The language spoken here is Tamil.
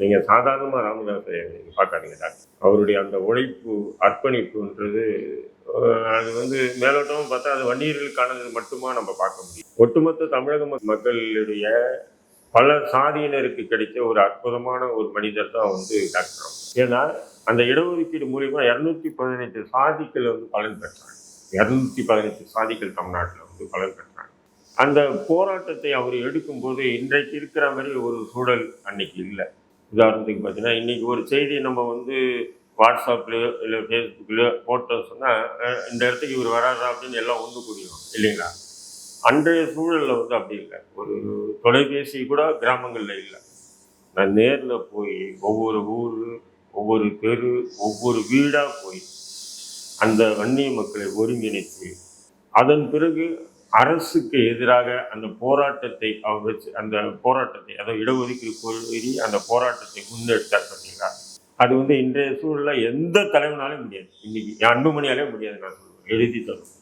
நீங்கள் சாதாரணமாக ராமதாஸை நீங்கள் பார்க்காதீங்க டாக்டர். அவருடைய அந்த உழைப்பு அர்ப்பணிப்புன்றது அது வந்து மேலோட்டமும் பார்த்தா அது வன்னியர்களுக்கானது மட்டுமா நம்ம பார்க்க முடியும். ஒட்டுமொத்த தமிழக மக்களுடைய பல சாதியினருக்கு கிடைத்த ஒரு அற்புதமான ஒரு மனிதர் தான் வந்து டாக்டர் ஏன்னா அந்த இடஒதுக்கீடு மூலிமா இரநூத்தி பதினெட்டு சாதிகள் வந்து பலன் பெற்றாங்க. இரநூத்தி பதினெட்டு சாதிகள் தமிழ்நாட்டில் வந்து பலன் பெற்றாங்க. அந்த போராட்டத்தை அவர் எடுக்கும்போது இன்றைக்கு இருக்கிற மாதிரி ஒரு சூழல் அன்னைக்கு இல்லை. உதாரணத்துக்கு பார்த்தீங்கன்னா இன்னைக்கு ஒரு செய்தி நம்ம வந்து வாட்ஸ்அப்லேயோ இல்லை ஃபேஸ்புக்லேயோ போட்டோம் சொன்னால் இந்த இடத்துக்கு இவர் வராதா அப்படின்னு எல்லாம் ஒன்று கூடியும் இல்லைங்களா? அன்றைய சூழலில் வந்து அப்படி இல்லை. ஒரு தொலைபேசி கூட கிராமங்களில் இல்லை. நான் நேரில் போய் ஒவ்வொரு ஊர் ஒவ்வொரு தெரு ஒவ்வொரு வீடாக போய் அந்த வன்னிய மக்களை ஒருங்கிணைத்து அதன் பிறகு அரசுக்கு எதிராக அந்த போராட்டத்தை அவர் வச்சு அந்த போராட்டத்தை அதாவது இடஒதுக்கீடு கோரி அந்த போராட்டத்தை முன்னெடுத்தார் பார்த்தீங்களா? அது வந்து இன்றைய சூழலில் எந்த தலைவனாலும் முடியாது. இன்னைக்கு அன்புமணியாலே முடியாது நான் சொல்லுவேன் எழுதி தரும்.